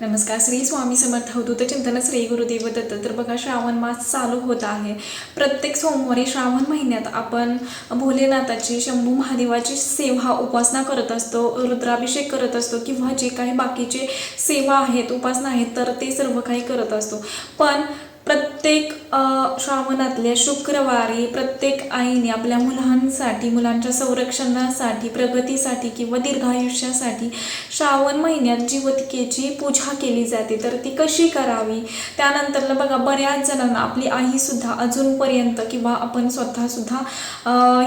नमस्कार श्री स्वामी समर्थ. अवधूत चिंतन श्री गुरुदेव दत्त. तर बघा श्रावण मास चालू होत आहे. प्रत्येक सोमवारी श्रावण महिन्यात आपण भोलेनाथाची शंभू महादेवाची सेवा उपासना करत असतो रुद्राभिषेक करत असतो किंवा जे काही बाकीचे सेवा आहेत उपासना आहेत तर ते सर्व काही करत असतो. पण प्रत्येक प्रत्येक श्रावणातल्या शुक्रवारी प्रत्येक आईने आपल्या मुलांसाठी मुलांच्या संरक्षणासाठी प्रगतीसाठी किंवा दीर्घायुष्यासाठी श्रावण महिन्यात जीवतिकेची पूजा केली जाते. तर ती कशी करावी? त्यानंतरला बघा बऱ्याच जणांना आपली आईसुद्धा अजूनपर्यंत किंवा आपण स्वतःसुद्धा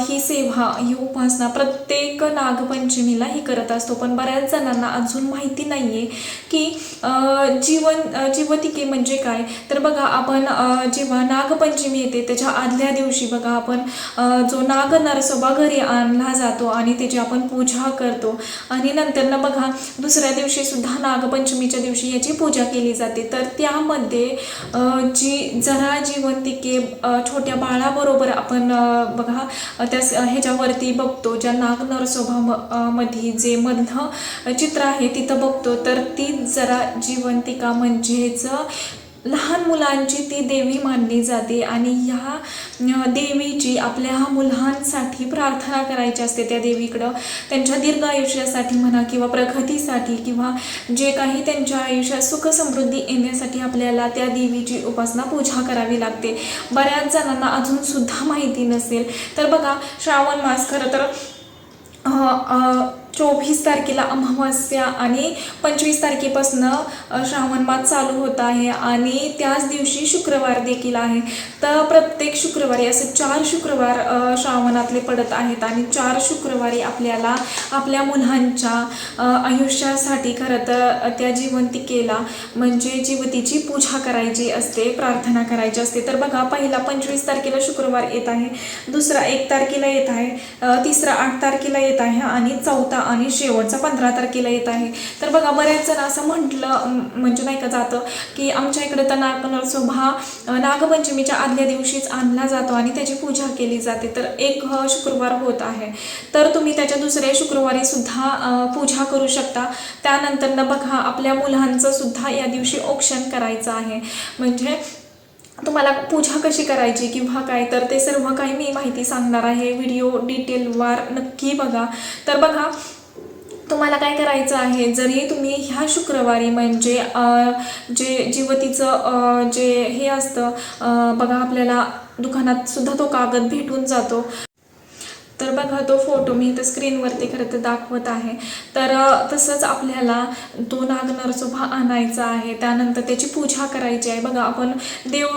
ही सेवा ही उपासना प्रत्येक नागपंचमीला ही करत असतो. पण बऱ्याच जणांना अजून माहिती नाही आहे की जीवन जीवतिके म्हणजे काय? तर बघा आपण जेव्हा नागपंचमी येते त्याच्या आदल्या दिवशी बघा आपण जो नाग नरसोबा घरी आणला जातो आणि त्याची आपण पूजा करतो. आणि नंतर ना बघा दुसऱ्या दिवशी सुद्धा नागपंचमीच्या दिवशी याची पूजा केली जाते. तर त्यामध्ये जी जरा जीवंतिके छोट्या बाळाबरोबर आपण बघा त्या ह्याच्यावरती बघतो ज्या नाग नरसोबा म- मध्ये जे मधलं चित्र आहे तिथं बघतो. तर ती जरा जीवंतिका म्हणजेच लहान मुलांची ती देवी मानली जाते आणि ह्या देवीची आपल्या मुलांसाठी प्रार्थना करायची असते त्या देवीकडं. त्यांच्या दीर्घ आयुष्यासाठी म्हणा किंवा प्रगतीसाठी किंवा जे काही त्यांच्या आयुष्यात सुख समृद्धी येण्यासाठी आपल्याला त्या देवीची उपासना पूजा करावी लागते. बऱ्याच जणांना अजूनसुद्धा माहिती नसेल. तर बघा श्रावण मास खरं तर चोवीस तारखेला अमावस्या आणि पंचवीस तारखेपासून श्रावण मास चालू होत आहे आणि त्याच दिवशी शुक्रवार देखील आहे. तर प्रत्येक शुक्रवारी असे चार शुक्रवार श्रावणातले पडत आहेत आणि चार शुक्रवारी आपल्याला आपल्या मुलांच्या आयुष्यासाठी खरं तर त्या जिवंतिकेला म्हणजे जीवतीची पूजा करायची असते प्रार्थना करायची असते. तर बघा पहिला पंचवीस तारखेला शुक्रवार येत आहे दुसरा एक तारखेला येत आहे तिसरा आठ तारखेला येत आहे आणि चौथा आणि शेवटचा पंधरा तारखेला येत आहे. तर बघा बऱ्याच जण असं म्हटलं म्हणजे नाही का जातं की आमच्या इकडे तर नागनरसोभा हा नागपंचमीच्या आदल्या दिवशीच आणला जातो आणि त्याची पूजा केली जाते. तर एक शुक्रवार होत आहे. तर तुम्ही त्याच्या दुसऱ्या शुक्रवारी सुद्धा पूजा करू शकता. त्यानंतर बघा आपल्या मुलांचं सुद्धा या दिवशी औक्षण करायचं आहे. म्हणजे तुम्हाला पूजा कशी करायची किंवा काय तर ते सर्व काही मी माहिती सांगणार आहे. व्हिडिओ डिटेलवार नक्की बघा. तर बघा तुम्हाला काय करायचं आहे? जरी तुम्ही ह्या शुक्रवारी म्हणजे जे जीवतीचं जे हे असतं बघा आपल्याला दुकानात सुद्धा तो कागद भेटून जातो. तर बघा तो फोटो मी इथं स्क्रीनवरती खरं तर दाखवत आहे. तर तसंच आपल्याला तो नागनरसोबा आणायचा आहे. त्यानंतर त्याची पूजा करायची आहे. बघा आपण देव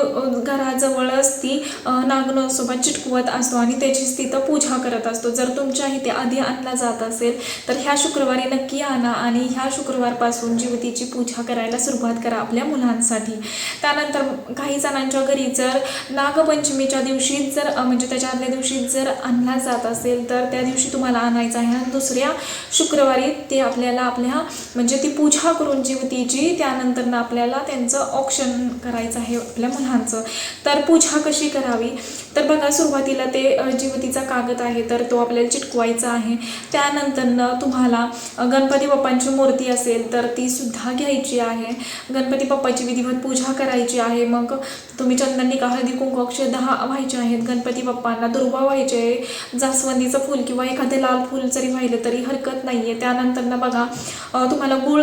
घराजवळच ती नागनरसोबा चिटकवत असतो आणि त्याचीच तिथं पूजा करत असतो. जर तुमच्या इथे आधी आणला जात असेल तर ह्या शुक्रवारी नक्की आणा आणि ह्या शुक्रवारपासून जीवतीची पूजा करायला सुरुवात करा आपल्या मुलांसाठी. त्यानंतर काही जणांच्या घरी जर नागपंचमीच्या दिवशीच जर म्हणजे त्याच्या आदल्या दिवशी जर आणला जात असेल तर त्या दिवशी तुम्हाला आणायचं आहे. आणि दुसऱ्या शुक्रवारी ते आपल्याला आपल्या म्हणजे ती पूजा करून जीवतीची त्यानंतर आपल्याला त्यांचं ऑप्शन करायचं आहे आपल्या मुलांचं. तर पूजा कशी करावी? तर बघा सुरुवातीला ते जीवतीचा कागद आहे तर तो आपल्याला चिटकवायचा आहे. त्यानंतर तुम्हाला गणपती बाप्पांची मूर्ती असेल तर ती सुद्धा घ्यायची आहे. गणपती बाप्पाची विधिवत पूजा करायची आहे. मग तुम्ही चंदनिका हळदी कुंकू अक्षरदहा व्हायचे आहेत. गणपती बाप्पांना दुर्वा व्हायचे. आहे जास्वंदीचं फूल किंवा एखादं लाल फूल जरी वाहिलं तरी हरकत नाही आहे त्यानंतर ना बघा तुम्हाला गुळ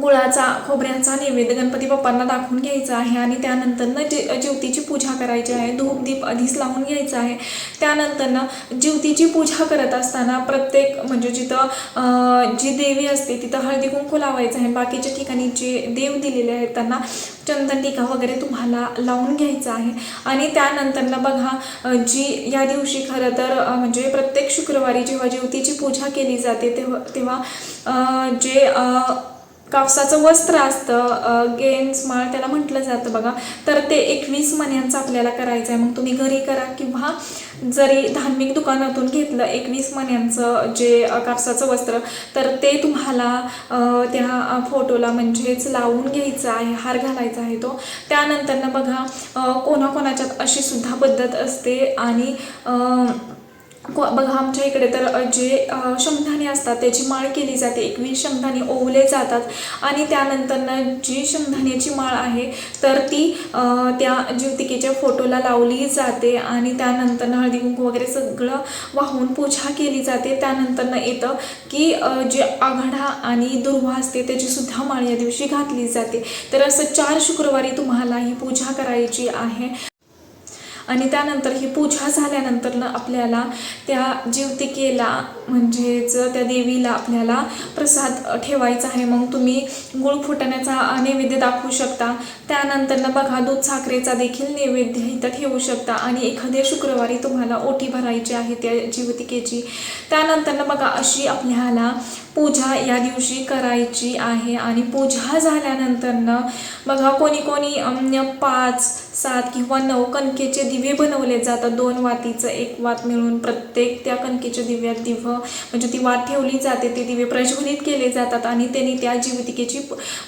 गुळाचा खोबऱ्याचा नैवेद्य गणपती बाप्पांना दाखवून घ्यायचा आहे आणि त्यानंतरनं जे ज्योतीची पूजा करायची आहे धूप दीप आधीच लावून घ्यायचा आहे. त्यानंतर ना ज्योतीची पूजा करत असताना प्रत्येक म्हणजे जिथं जी देवी असते तिथं हळदी कुंकू लावायचं आहे. बाकीच्या ठिकाणी जे देव दिलेले आहेत त्यांना चंदन टीका वगैरे तुम्हाला लावून घ्यायचं आहे. आणि त्यानंतर ना बघा जी या दिवशी खरं तर म्हणजे प्रत्येक शुक्रवारी जेव्हा ज्योतीची पूजा केली जाते तेव्हा तेव्हा जे कापसाचं वस्त्र असतं गेन्स माळ त्याला म्हटलं जातं बघा. तर ते एकवीस मण्यांचं आपल्याला करायचं आहे. मग तुम्ही घरी करा किंवा जरी धार्मिक दुकानातून घेतलं एकवीस मण्यांचं जे कापसाचं वस्त्र तर ते तुम्हाला त्या फोटोला म्हणजेच लावून घ्यायचं आहे हार घालायचा आहे तो. त्यानंतरनं बघा कोणाकोणाच्यात अशी सुद्धा पद्धत असते आणि बघा आमच्या इकडे तर जे शेंगदाणे असतात त्याची माळ केली जाते. एकवीस शेंगदाणे ओवले जातात. आणि त्यानंतरनं जी शेंगदाण्याची माळ आहे तर ती त्या ज्योतिकेच्या फोटोला लावली जाते. आणि त्यानंतर हळदी कुंकू वगैरे सगळं वाहून पूजा केली जाते. त्यानंतरनं येतं की जे आघाडा आणि दुर्वा असते त्याचीसुद्धा माळ या दिवशी घातली जाते. तर असं चार शुक्रवारी तुम्हाला ही पूजा करायची आहे. आणि त्यानंतर ही पूजा झाल्यानंतरनं आपल्याला त्या जीवतिकेला म्हणजेच त्या देवीला आपल्याला प्रसाद ठेवायचा आहे. मग तुम्ही गुळ फुटण्याचा नैवेद्य दाखवू शकता. त्यानंतरनं बघा दूध साखरेचा देखील नैवेद्य इथं ठेवू शकता. आणि एखाद्या शुक्रवारी तुम्हाला ओटी भरायची आहे त्या जीवतिकेची. त्यानंतरनं बघा अशी आपल्याला पूजा या दिवशी करायची आहे आणि पूजा झाल्यानंतरनं बघा कोणी कोणी पाच सात किंवा नऊ कणकेचे दिवे बनवले जातात. दोन वातीचं एक वात मिळून प्रत्येक त्या कणकेच्या दिव्यात दिव म्हणजे ती वात ठेवली जाते. ते दिवे प्रज्वलित केले जातात आणि त्यांनी त्या जीवितिकेची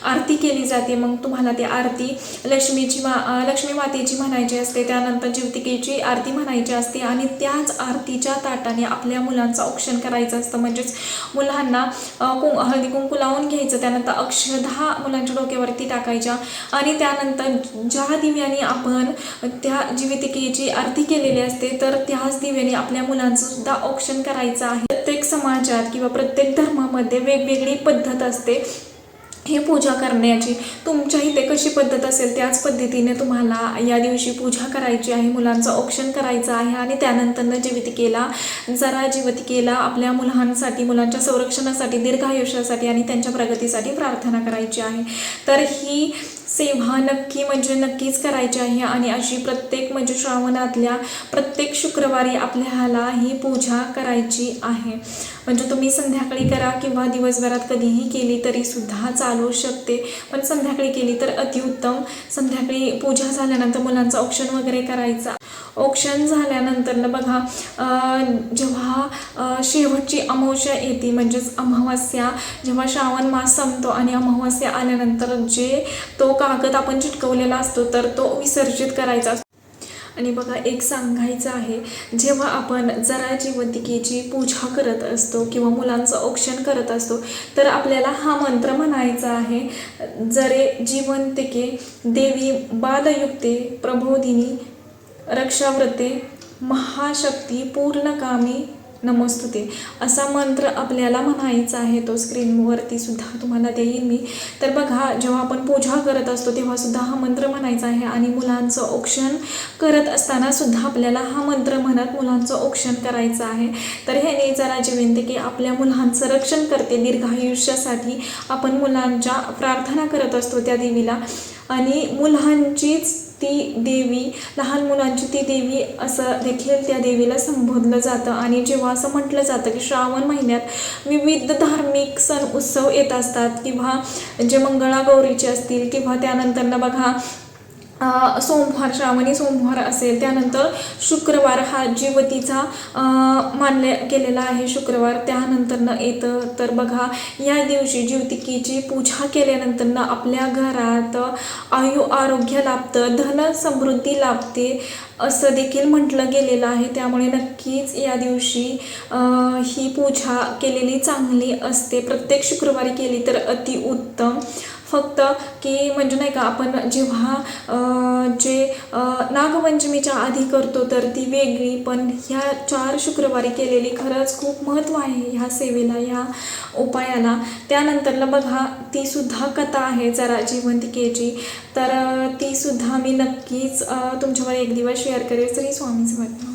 आरती केली जाते. मग तुम्हाला ती आरती लक्ष्मीची मा लक्ष्मी मातेची म्हणायची असते. त्यानंतर जीवितिकेची आरती म्हणायची असते आणि त्याच आरतीच्या ताटाने आपल्या मुलांचं औक्षण करायचं असतं. म्हणजेच मुलांना कुं हळदी कुंकू लावून घ्यायचं. त्यानंतर अक्षरधा मुलांच्या डोक्यावरती टाकायच्या. आणि त्यानंतर ज्या दिव्याने आपण त्या जीवितिकेची आरती केलेली असते तर त्याच दिव्याने आपल्या मुलांचं सुद्धा औक्षण करायचं आहे. प्रत्येक समाजात किंवा प्रत्येक धर्मामध्ये वेगवेगळी पद्धत असते. हे पूजा करण्याची तुमच्या इथे कशी पद्धत असेल त्याच पद्धतीने तुम्हाला या दिवशी पूजा करायची आहे मुलांचं औक्षण करायचं आहे आणि त्यानंतरनं जीवितिकेला जरा जीवितिकेला आपल्या मुलांसाठी मुलांच्या संरक्षणासाठी दीर्घायुष्यासाठी आणि त्यांच्या प्रगतीसाठी प्रार्थना करायची आहे. तर ही सेवा नक्की म्हणजे नक्कीच करायची आहे आणि अशी प्रत्येक म्हणजे श्रावणातल्या प्रत्येक शुक्रवारी आपल्याला ही पूजा करायची आहे. म्हणजे तुम्ही संध्याकाळी करा किंवा दिवसभरात कधीही केली तरी सुद्धा चालू शकते. पण संध्याकाळी केली तर अतिउत्तम. संध्याकाळी पूजा झाल्यानंतर मुलांचं औक्षण वगैरे करायचं. औक्षण झाल्यानंतरनं बघा जेव्हा शेवटची अमावस्या येते म्हणजेच अमावस्या जेव्हा श्रावण मास संपतो आणि अमावस्या आल्यानंतर जे तो कागद आपण चिटकवलेला असतो तर तो विसर्जित करायचा असतो. आणि बघा एक सांगायचं आहे जेव्हा आपण जरा जीवंतिकेची पूजा करत असतो किंवा मुलांचं औक्षण करत असतो तर आपल्याला हा मंत्र म्हणायचा आहे जरे जीवंतिके देवी बालयुक्ते प्रबोधिनी रक्षाव्रते महाशक्ती पूर्णकामी नमस्तुते. असा मंत्र आपल्याला म्हणायचा आहे तो स्क्रीनवरती सुद्धा तुम्हाला देईन मी. तर बघा जेव्हा आपण पूजा करत असतो तेव्हा सुद्धा हा मंत्र म्हणायचा आहे आणि मुलांचं औक्षण करत असताना सुद्धा आपल्याला हा मंत्र म्हणत मुलांचं औक्षण करायचं आहे. तर हे जरा विनंती की आपल्या मुलांचं रक्षण करते. दीर्घायुष्यासाठी आपण मुलांच्या प्रार्थना करत असतो त्या देवीला. आणि मुलांचीच ती देवी लहान मुलांची ती देवी असं देखील त्या देवीला संबोधलं जातं. आणि जेव्हा असं म्हटलं जातं की श्रावण महिन्यात विविध धार्मिक सण उत्सव येत असतात. किंवा जे मंगळागौरीचे असतील किंवा त्यानंतरनं बघा सोमवार श्रावणी सोमवार असेल त्यानंतर शुक्रवार हा जीवतीचा मानले गेलेला आहे शुक्रवार. त्यानंतरनं येतं तर बघा या दिवशी ज्योतिकीची पूजा केल्यानंतरनं आपल्या घरात आयु आरोग्य लाभतं धन समृद्धी लाभते असं देखील म्हटलं गेलेलं आहे. त्यामुळे नक्कीच या दिवशी ही पूजा केलेली चांगली असते. प्रत्येक शुक्रवारी केली तर अतिउत्तम. फक्त की म्हणजे नाही का आपण जेव्हा जे नागपंचमीच्या आधी करतो तर ती वेगळी. पण ह्या चार शुक्रवारी केलेली खरंच खूप महत्त्व आहे ह्या सेवेला ह्या उपायाला. त्यानंतरला बघा तीसुद्धा कथा आहे जरा जीवंतिकेची तर तीसुद्धा मी नक्कीच तुमच्यावर एक दिवस शेअर करेल. श्री स्वामी समर्थ.